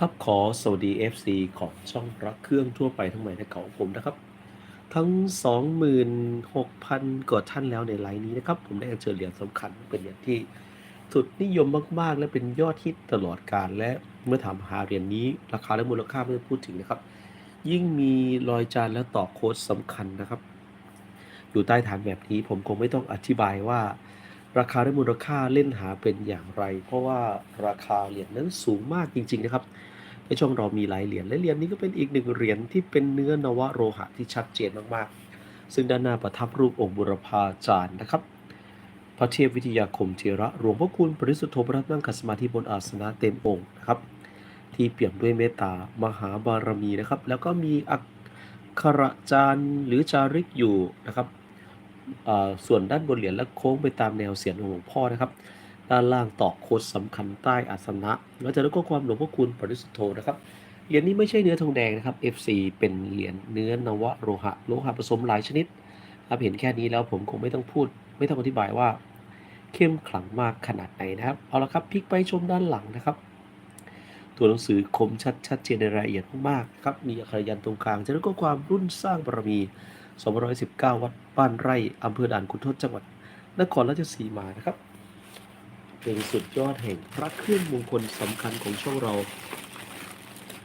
ครับขอสวัสดี FC ของช่องรักเครื่องทั่วไปทั้งหม่และเก่าของผมนะครับ ทั้ง 26,000กว่าท่านแล้วในไลน์นี้นะครับ ผมได้เชิญเหรียญสำคัญเป็นเหรียญที่สุดนิยมมาก ๆ และเป็นยอดฮิตตลอดกาลและเมื่อถามหาเหรียญนี้ ราคาและมูลค่าไม่ต้องพูดถึงนะครับ ยิ่งมีรอยจานและต่อโค้ดสำคัญนะครับ อยู่ใต้ฐานแบบนี้ผมคงไม่ต้องอธิบายว่า ราคาและมูลค่าเล่นหาเป็นอย่างไร เพราะว่าราคาเหรียญนั้นสูงมากจริง ๆ นะครับในช่องเรามีหลายเหรียญและเหรียญนี้ก็เป็นอีกหนึ่งเหรียญที่เป็นเนื้อนวโลหะที่ชัดเจนมากๆ ซึ่งด้านหน้าประทับรูปองค์บุรพาจารย์นะครับ พระเทพวิทยาคมเทระหลวงพ่อคุณปริสุทธโธประนั่งขัสมาธิบนอาสนะเต็มองค์นะครับ ที่เปี่ยมด้วยเมตตามหาบารมีนะครับ แล้วก็มีอักขระจารย์หรือจาริกอยู่นะครับ ส่วนด้านบนเหรียญและโค้งไปตามแนวเสียงของหลวงพ่อนะครับ ด้านล่างตอกโคดสำคัญใต้อาสนะแล้วจะได้ข้อความหลวงพ่อคุณปริสุทธโธนะครับเหรียญนี้ไม่ใช่เนื้อทองแดงนะครับ FC เป็นเหรียญเนื้อนวโลหะโลหะผสมหลายชนิดครับเห็นแค่นี้แล้วผมคงไม่ต้องพูด ไม่ต้องอธิบายว่า เข้มขลังมากขนาดไหนนะครับเอาละครับพลิกไปชมด้านหลังนะครับ ตัวหนังสือคมชัดชัดเจนในรายละเอียดมากๆครับมีอักขรยันตรงกลางจะได้ข้อความรุ่นสร้างบารมี 219 วัดบ้านไร่อำเภอด่านขุนทดจังหวัด นครราชสีมานะครับเป็นสุดยอดแห่งพระเครื่องมงคลสำคัญของช่องเรา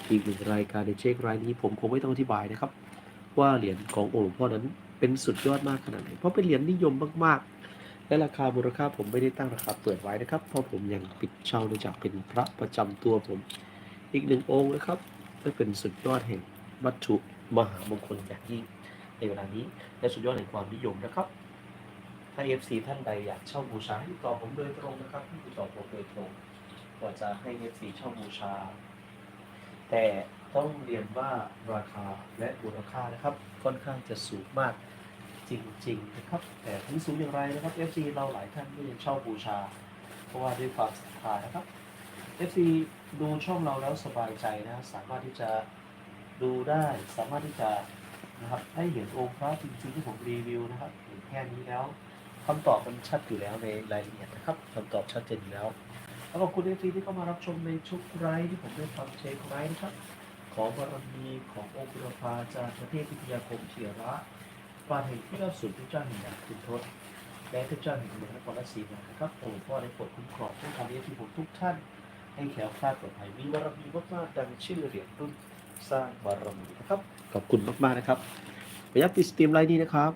อีกหนึ่งรายการในเช็ครายนี้ผมคงไม่ต้องอธิบายนะครับ ว่าเหรียญขององค์หลวงพ่อนั้นเป็นสุดยอดมากขนาดไหนเพราะเป็นเหรียญนิยมมากๆ และราคามูลค่าผมไม่ได้ตั้งราคาเปิดไว้นะครับ เพราะผมยังปิดเช่าเนื่องจากเป็นพระประจำตัวผม อีกหนึ่งองค์นะครับและเป็นสุดยอดแห่งวัตถุมหามงคลอย่างยิ่ง ในเวลานี้และสุดยอดแห่งความนิยมนะครับ ถ้า FC ท่านใดอยากเช่าบูชาให้ติดต่อผมโดยตรงนะครับที่ติดต่อผมโดยตรงว่าจะให้ FC เช่าบูชา แต่ต้องเรียนว่าราคาและมูลค่านะครับ ค่อนข้างจะสูงมากจริงๆนะครับ แต่ถึงสูงอย่างไรนะครับ FC เราหลายท่านก็ยังเช่าบูชา เพราะว่าด้วยความศรัทธานะครับ FC ดูช่องเราแล้วสบายใจนะ สามารถที่จะดูได้ สามารถที่จะ นะครับให้เห็นองค์พระจริงๆที่ผมรีวิวนะครับเห็นแค่นี้แล้วคำตอบมันชัดอยู่แล้วในรายละเอียดนะครับคำตอบชัดเจนอยู่แล้วแล้วขอบคุณ FC ที่เข้ามารับชมในชุกไลฟ์ที่ผมได้ทำเช็คไลฟ์นะครับ ขอบารมีขององค์บุรพาจารย์ประเทศวิทยาคมเฉียระปานแห่งที่เราสุดทุกเจ้าแห่งดาบคุณทศและทุกเจ้าแห่งเมืองนครราชสีมานะครับองค์พ่อได้โปรดคุ้มครองผู้ทำนี้ที่ผมทุกท่านให้แขล้วคลาดปลอดภัยมีบารมีมากๆดังชื่อเหรียญรุ่น สร้างบารมีนะครับ ขอบคุณมาก ๆ นะครับขออนุญาตปิดสตรีมไลน์นี้นะครับ